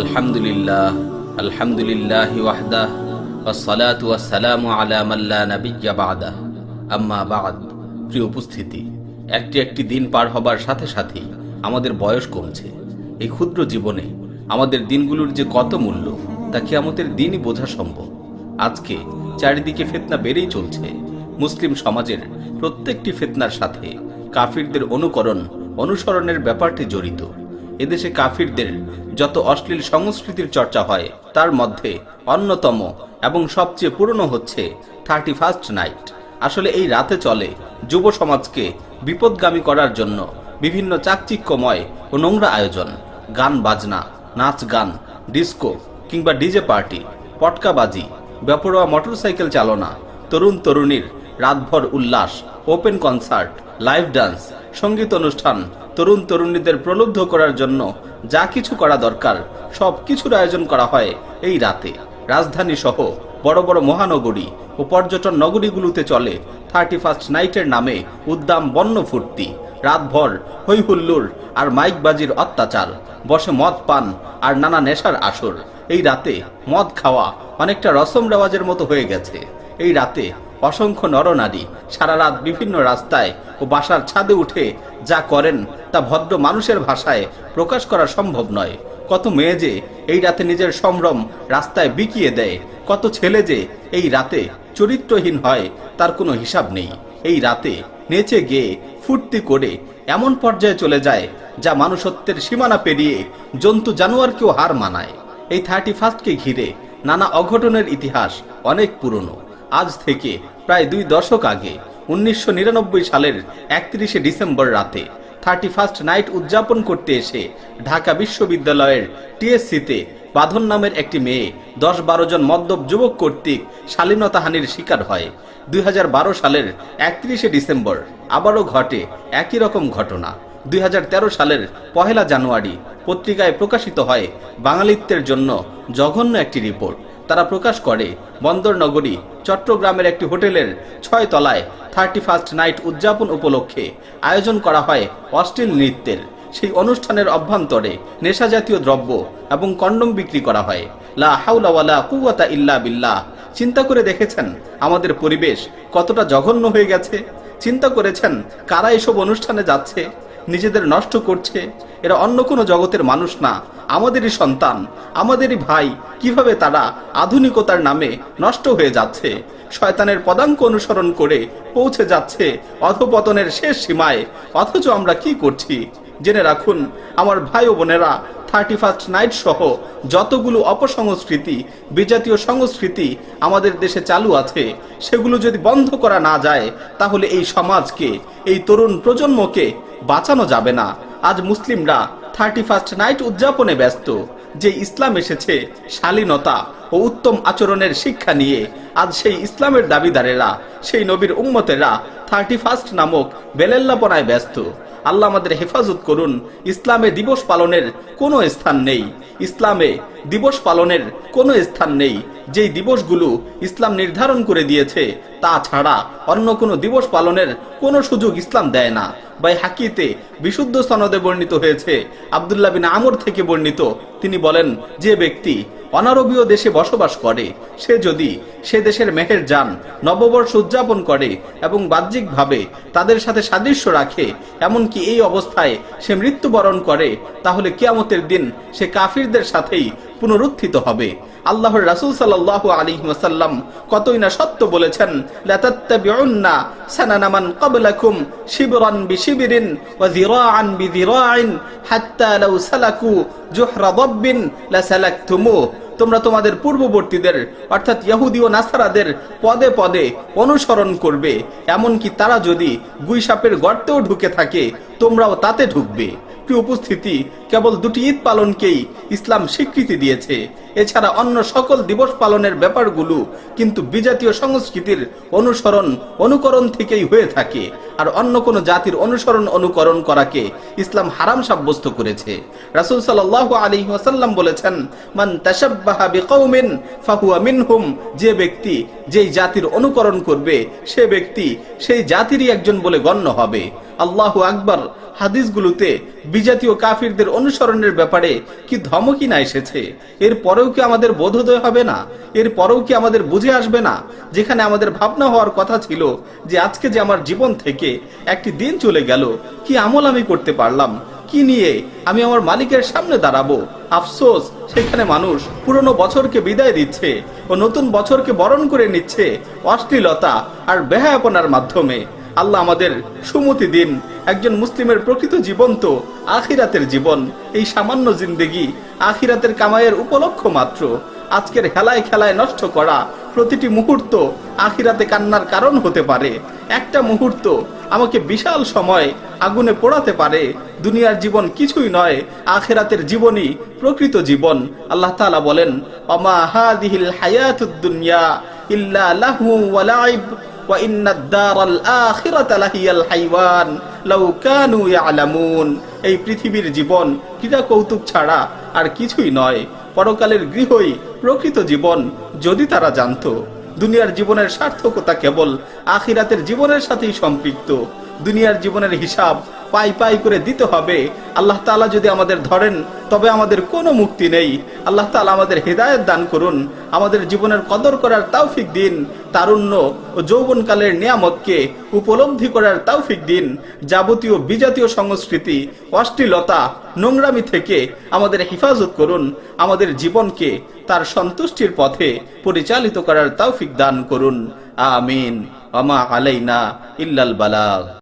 আলহামদুলিল্লাহ আলহামদুলিল্লাহ ওয়াহদা ওয়াসালাতু ওয়াসালামু আলা মাল্লা নাবিয়্যা বাদা। আম্মা বাদ। প্রিয় উপস্থিতি, একটি একটি দিন পার হবার সাথে সাথেই আমাদের বয়স কমছে। এই ক্ষুদ্র জীবনে আমাদের দিনগুলোর যে কত মূল্য, তা কিয়ামতের দিনই বোঝা সম্ভব। আজকে চারিদিকে ফেতনা বেড়েই চলছে। মুসলিম সমাজের প্রত্যেকটি ফেতনার সাথে কাফিরদের অনুকরণ, অনুসরণের ব্যাপারটি জড়িত। এদেশে কাফিরদের যত অশ্লীল সংস্কৃতির চর্চা হয়, তার মধ্যে অন্যতম এবং সবচেয়ে পুরনো হচ্ছে থার্টি ফার্স্ট নাইট আসলে এই রাতে চলে যুব সমাজকে বিপদগামী করার জন্য বিভিন্ন চাকচিক্যময় ও নোংরা আয়োজন। গান বাজনা, নাচ গান, ডিস্কো কিংবা ডিজে পার্টি পটকাবাজি বেপরোয়া মোটরসাইকেল চালনা, তরুণ তরুণীর রাতভর উল্লাস, ওপেন কনসার্ট, লাইভ ডান্স, সংগীত অনুষ্ঠান তরুণ তরুণীদের প্রলুব্ধ করার জন্য যা কিছু করা দরকার, সব কিছুর আয়োজন করা হয় এই রাতে। রাজধানী সহ বড় বড় মহানগরী ও পর্যটন নগরীগুলোতে চলে থার্টি ফার্স্ট নাইটের নামে উদ্দাম বন্য ফুর্তি, রাতভর হৈ হুল্লুর আর মাইকবাজির অত্যাচার, বসে মদ পান আর নানা নেশার আসর। এই রাতে মদ খাওয়া অনেকটা রসম রেওয়াজের মতো হয়ে গেছে। এই রাতে অসংখ্য নরনারী সারা রাত বিভিন্ন রাস্তায় ও বাসার ছাদে উঠে যা করেন তা ভদ্র মানুষের ভাষায় প্রকাশ করা সম্ভব নয়। কত মেয়ে যে এই রাতে নিজের সম্ভ্রম রাস্তায় বিকিয়ে দেয়, কত ছেলে যে এই রাতে চরিত্রহীন হয়, তার কোনো হিসাব নেই। এই রাতে নেচে গেয়ে ফুর্তি করে এমন পর্যায়ে চলে যায় যা মানুষত্বের সীমানা পেরিয়ে জন্তু জানোয়ারকেও হার মানায়। এই থার্টি ফার্স্টকে ঘিরে নানা অঘটনের ইতিহাস অনেক পুরনো। আজ থেকে প্রায় দুই দশক আগে, উনিশশো নিরানব্বই সালের একত্রিশে ডিসেম্বর রাতে থার্টি ফার্স্ট নাইট উদযাপন করতে এসে ঢাকা বিশ্ববিদ্যালয়ের টিএসসিতে বাঁধন নামের একটি মেয়ে দশ বারো জন মদ্যপ যুবক কর্তৃক শালীনতাহানির শিকার হয়। দুই হাজার বারো সালের একত্রিশে ডিসেম্বর আবারও ঘটে একই রকম ঘটনা। দুই হাজার তেরো সালের পহেলা জানুয়ারি পত্রিকায় প্রকাশিত হয় বাঙালিত্বের জন্য জঘন্য একটি রিপোর্ট। তারা প্রকাশ করে। বন্দর নগরী, চট্টগ্রামের একটি হোটেলের ছয় তলায় থার্টি ফার্স্ট নাইট উদযাপন উপলক্ষে আয়োজন করা হয় অশ্লীল নৃত্যের। সেই অনুষ্ঠানের অভ্যন্তরে নেশাজাতীয় দ্রব্য এবং কন্ডম বিক্রি করা হয়। লা হাউলা কুয়াতা ইল্লা বিল্লাহ। চিন্তা করে দেখেছেন আমাদের পরিবেশ কতটা জঘন্য হয়ে গেছে? চিন্তা করেছেন কারা এসব অনুষ্ঠানে যাচ্ছে? নিজেদের নষ্ট করছে? এরা অন্য কোনো জগতের মানুষ না। আমাদেরই সন্তান, আমাদেরই ভাই, কীভাবে তারা আধুনিকতার নামে নষ্ট হয়ে যাচ্ছে? শয়তানের পদাঙ্ক অনুসরণ করে পৌঁছে যাচ্ছে অধপতনের শেষ সীমায়। অথচ আমরা কি করছি? জেনে রাখুন, আমার ভাই ও বোনেরা, থার্টি ফার্স্ট নাইট সহ যতগুলো অপসংস্কৃতি, বিজাতীয় সংস্কৃতি আমাদের দেশে চালু আছে, সেগুলো যদি বন্ধ করা না যায়, তাহলে এই সমাজকে, এই তরুণ প্রজন্মকে বাঁচানো যাবে না। আজ মুসলিমরা থার্টি ফার্স্ট নাইট উদযাপনে ব্যস্ত, যে ইসলাম এসেছে শালীনতা ও উত্তম আচরণের শিক্ষা নিয়ে। আজ সেই ইসলামের দাবিদারেরা, সেই নবীর উম্মতেরা থার্টি ফার্স্ট নামক বেলেল্লাপনায় ব্যস্ত। আল্লাহ আমাদের হেফাজত করুন, ইসলামে দিবস পালনের কোনো স্থান নেই। ইসলামে দিবস পালনের কোনো স্থান নেই। যেই দিবসগুলো ইসলাম নির্ধারণ করে দিয়েছে তা ছাড়া অন্য কোনো দিবস পালনের কোনো সুযোগ ইসলাম দেয় না। বাই হাকিতে বিশুদ্ধ সনদে বর্ণিত হয়েছে, আবদুল্লাহ বিন আমর থেকে বর্ণিত। তিনি বলেন, যে ব্যক্তি অনারবীয় দেশে বসবাস করে, সে যদি সে দেশের মেহের যান, নববর্ষ উদযাপন করে এবং বাহ্যিকভাবে তাদের সাথে সাদৃশ্য রাখে, এমনকি এই অবস্থায় সে মৃত্যুবরণ করে, তাহলে কিয়ামতের দিন সে কাফিরদের সাথেই পুনরুত্থিত হবে। আল্লাহর রাসূল সাল্লাল্লাহু আলাইহি ওয়াসাল্লাম কতই না সত্য বলেছেন তোমরা তোমাদের পূর্ববর্তীদের, অর্থাৎ ইহুদি ও নাসারাদের পদে পদে অনুসরণ করবে। এমনকি তারা যদি গুইসাপের গর্তেও ঢুকে থাকে, তোমরাও তাতে ঢুকবে। উপস্থিতি কেবল দুটি ঈদ পালনকেই ইসলাম স্বীকৃতি দিয়েছে। এছাড়া অন্য সকল দিবস পালনের ব্যাপারগুলো কিন্তু বিজাতীয় সংস্কৃতির অনুসরণ অনুকরণ থেকেই হয়ে থাকে। আর অন্য কোনো জাতির অনুসরণ অনুকরণ করাকে ইসলাম হারাম সাব্যস্ত করেছে। রাসূল সাল্লাল্লাহু আলাইহি ওয়াসাল্লাম বলেছেন, মান বিকৌমিন ফাহুয়া মিনহুম যে ব্যক্তি যেই জাতির অনুকরণ করবে, সে ব্যক্তি সেই জাতিরই একজন বলে গণ্য হবে। আল্লাহু আকবার, হাদিসগুলোতে বিজাতীয় কাফিরদের অনুসরণের ব্যাপারে কি ধমকি না এসেছে? এর পরেও কি আমাদের বোধোদয় হবে না? এর পরেও কি আমাদের বুঝে আসবে না? যেখানে আমাদের ভাবনা হওয়ার কথা ছিল যে আজকে যে আমার জীবন থেকে একটি দিন চলে গেল, কি আমল আমি করতে পারলাম? কি নিয়ে আমি আমার মালিকের সামনে দাঁড়াবো? আফসোস, সেখানে মানুষ পুরনো বছরকে বিদায় দিচ্ছে ও নতুন বছরকে বরণ করে নিচ্ছে অশ্লীলতা আর বেহায়াপনার মাধ্যমে। আল্লাহ আমাদের সুমতি দিন একজন মুসলিমের প্রকৃত জীবন তো আখিরাতের জীবন। এই সামান্য জিন্দেগি আখিরাতের কামাইয়ের উপলক্ষ মাত্র। আজকের হেলায় খেলায় নষ্ট করা প্রতিটি মুহূর্ত আখিরাতে কান্নার কারণ হতে পারে। একটা মুহূর্ত আমাকে বিশাল সময় আগুনে পোড়াতে পারে। দুনিয়ার জীবন কিছুই নয়, আখেরাতের জীবনই প্রকৃত জীবন। আল্লাহ বলেন অমা হাদিহিল হায়াতুদ দুনিয়া ইল্লা লাহু ওয়া এই পৃথিবীর জীবন ক্রীড়া কৌতুক ছাড়া আর কিছুই নয়, পরকালের গৃহই প্রকৃত জীবন যদি তারা জানতো। দুনিয়ার জীবনের সার্থকতা কেবল আখিরাতের জীবনের সাথেই সম্পৃক্ত। দুনিয়ার জীবনের হিসাব পাই পাই করে দিতে হবে। আল্লাহ তাআলা যদি আমাদের ধরেন, তবে আমাদের কোনো মুক্তি নেই। আল্লাহ তাআলা আমাদের হেদায়েত দান করুন, আমাদের জীবনের কদর করার তাওফিক দিন, তারুণ্য ও যৌবনকালের নিয়ামতকে উপলব্ধি করার তাওফিক দিন। যাবতীয় বিজাতীয় সংস্কৃতি, অশ্লীলতা, নোংরামি থেকে আমাদের হেফাজত করুন, আমাদের জীবনকে তার সন্তুষ্টির পথে পরিচালিত করার তাওফিক দান করুন। আমিন। আমা আলাইনা ইল্লাল বালাগ।